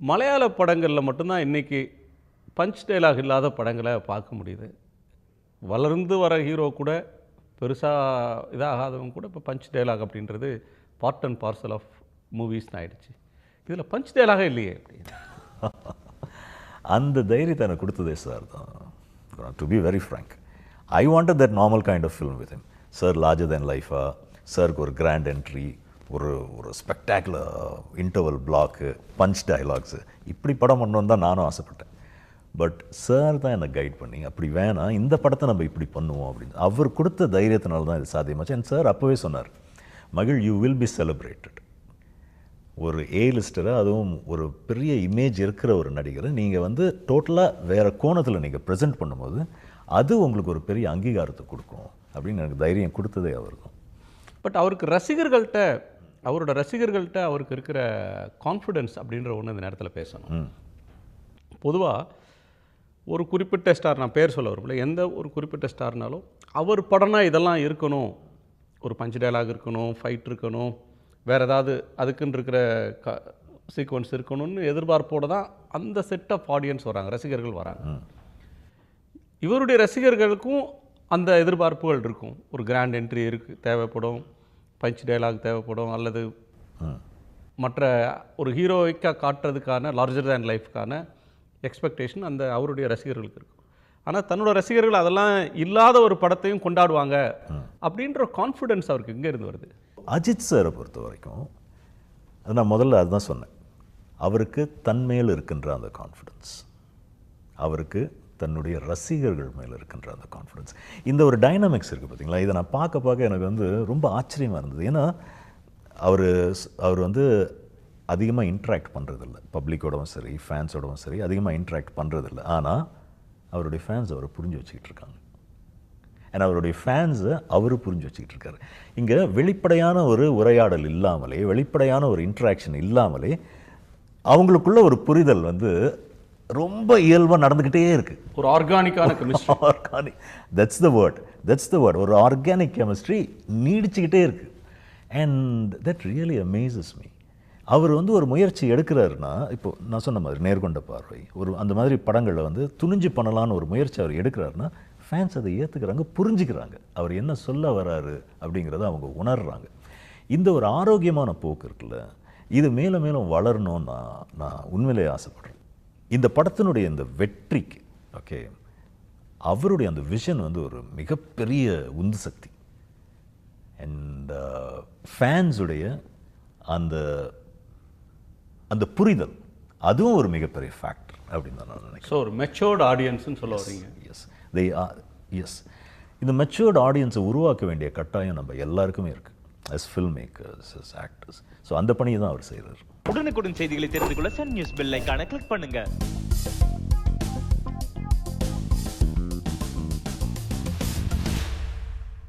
மலையாள படங்களில் மட்டும்தான் இன்றைக்கி பஞ்ச் டைலாக் இல்லாத படங்களை பார்க்க முடியுது. வளர்ந்து வர ஹீரோ கூட பெருசாக இதாகாதவங்க கூட இப்போ பஞ்ச் டைலாக் அப்படின்றது பார்ட் அண்ட் பார்சல் ஆஃப் மூவிஸ்னு ஆகிடுச்சு இதில் பஞ்ச் டைலாகே இல்லையே. அப்படின்னு அந்த தைரியத்தை எனக்கு கொடுத்ததே சார் தான். To be very frank I wanted that normal kind of film with him sir larger than லைஃபா சாருக்கு ஒரு கிராண்ட் என்ட்ரி ஒரு ஒரு spectacular interval block punch dialogues இப்படி படம் பண்ணணுன்னு தான் நானும் ஆசைப்பட்டேன். பட் சார் தான் என்னை கைட் பண்ணி அப்படி வேணாம் இந்த படத்தை நம்ம இப்படி பண்ணுவோம் அப்படின்னு. அவர் கொடுத்த தைரியத்தினால தான் இது சாத்தியமாச்சு. அண்ட் சார் அப்போவே சொன்னார் மகிழ் யூ வில் பி செலிப்ரேட்டட் ஒரு ஏ லிஸ்டரை அதுவும் ஒரு பெரிய இமேஜ் இருக்கிற ஒரு நடிகரை நீங்கள் வந்து டோட்டலாக வேறு கோணத்தில் நீங்கள் ப்ரெசென்ட் பண்ணும்போது அது உங்களுக்கு ஒரு பெரிய அங்கீகாரத்தை கொடுக்கும் அப்படின்னு எனக்கு தைரியம் கொடுத்ததே அவருக்கும் பட் அவருக்கு ரசிகர்கள்ட்ட அவரோட ரசிகர்கள்ட்ட அவருக்கு இருக்கிற கான்ஃபிடென்ஸ் அப்படின்ற ஒன்று இந்த நேரத்தில் பேசணும். பொதுவாக ஒரு குறிப்பிட்ட ஸ்டார் நான் பேர் சொல்ல விரும்பல எந்த ஒரு குறிப்பிட்ட ஸ்டார்னாலும் அவர் படம்னா இதெல்லாம் இருக்கணும். ஒரு பஞ்ச் டயலாக் இருக்கணும் ஃபைட் இருக்கணும் வேறு ஏதாவது அதுக்குன்னு இருக்கிற க சீக்வன்ஸ் இருக்கணும்னு எதிர்பார்ப்போடு தான் அந்த செட் ஆஃப் ஆடியன்ஸ் வராங்க ரசிகர்கள் வராங்க. இவருடைய ரசிகர்களுக்கும் அந்த எதிர்பார்ப்புகள் இருக்கும். ஒரு கிராண்ட் என்ட்ரி இருக்கு தேவைப்படும். பஞ்ச் டயலாக் தேவைப்படும் அல்லது மற்ற ஒரு ஹீரோயிக்காக காட்டுறதுக்கான லார்ஜர் தேன் லைஃப்க்கான எக்ஸ்பெக்டேஷன் அந்த அவருடைய ரசிகர்களுக்கு இருக்கும். ஆனால் தன்னோட ரசிகர்கள் அதெல்லாம் இல்லாத ஒரு படத்தையும் கொண்டாடுவாங்க அப்படின்ற கான்ஃபிடன்ஸ் அவருக்கு எங்கே இருந்து வருது. அஜித் சாரை பொறுத்த வரைக்கும் அது நான் முதல்ல அதுதான் சொன்னேன். அவருக்கு தன்மேல் இருக்கின்ற அந்த கான்ஃபிடன்ஸ் அவருக்கு தன்னுடைய ரசிகர்கள் மேலே இருக்கின்ற அந்த கான்ஃபிடன்ஸ் இந்த ஒரு டைனமிக்ஸ் இருக்குது பார்த்தீங்களா இதை நான் பார்க்க பார்க்க எனக்கு வந்து ரொம்ப ஆச்சரியமாக இருந்தது. ஏன்னா அவர் அவர் வந்து அதிகமாக இன்ட்ராக்ட் பண்ணுறதில்ல பப்ளிக்கோடவும் சரி ஃபேன்ஸோடவும் சரி அதிகமாக இன்ட்ராக்ட் பண்ணுறதில்ல ஆனால் அவருடைய ஃபேன்ஸ் அவரை புரிஞ்சு வச்சுக்கிட்டு இருக்காங்க. ஏன்னா அவருடைய ஃபேன்ஸை அவர் புரிஞ்சு வச்சுக்கிட்டு இருக்காரு. இங்கே வெளிப்படையான ஒரு உரையாடல் இல்லாமலே வெளிப்படையான ஒரு இன்ட்ராக்ஷன் இல்லாமலே அவங்களுக்குள்ள ஒரு புரிதல் வந்து ரொம்ப இயல்பாக நடந்துக்கிட்டே இருக்குது ஒரு ஆர்கானிக்கான chemistry organic that's the word that's the word ஒரு ஆர்கானிக் கெமிஸ்ட்ரி நீடிச்சுக்கிட்டே இருக்கு. And that really amazes me அவர் வந்து ஒரு முயற்சி எடுக்கிறாருன்னா இப்போ நான் சொன்ன மாதிரி நேர்கொண்ட பார்வை ஒரு அந்த மாதிரி படங்களில் வந்து துணிஞ்சு பண்ணலான்னு ஒரு முயற்சி அவர் எடுக்கிறாருன்னா ஃபேன்ஸ் அதை ஏற்றுக்கிறாங்க புரிஞ்சுக்கிறாங்க. அவர் என்ன சொல்ல வராரு அப்படிங்கிறத அவங்க உணர்றாங்க. இந்த ஒரு ஆரோக்கியமான போக்கு இருக்குல்ல இது மேலும் மேலும் வளரணும்னு நான் நான் உண்மையிலே ஆசைப்படுறேன். இந்த படத்தினுடைய இந்த வெற்றிக்கு ஓகே அவருடைய அந்த விஷன் வந்து ஒரு மிகப்பெரிய உந்து சக்தி. அண்ட் ஃபேன்ஸுடைய அந்த அந்த புரிதல் அதுவும் ஒரு மிகப்பெரிய ஃபேக்டர் அப்படின்னு தான் நான் நினைக்கிறேன். ஸோ ஒரு மெச்சோர்டு ஆடியன்ஸ்னு சொல்ல வரீங்க. எஸ் தே எஸ் இந்த மெச்சூர்டு ஆடியன்ஸை உருவாக்க வேண்டிய கட்டாயம் நம்ம எல்லாருக்குமே இருக்குது as film makers as actors so அந்த பணியை தான் அவர் செய்கிறார் உடனுக்குடன் செய்திகளை தெரிந்து கொள்ள சன் நியூஸ் பெல் ஐகானை கிளிக் பண்ணுங்க.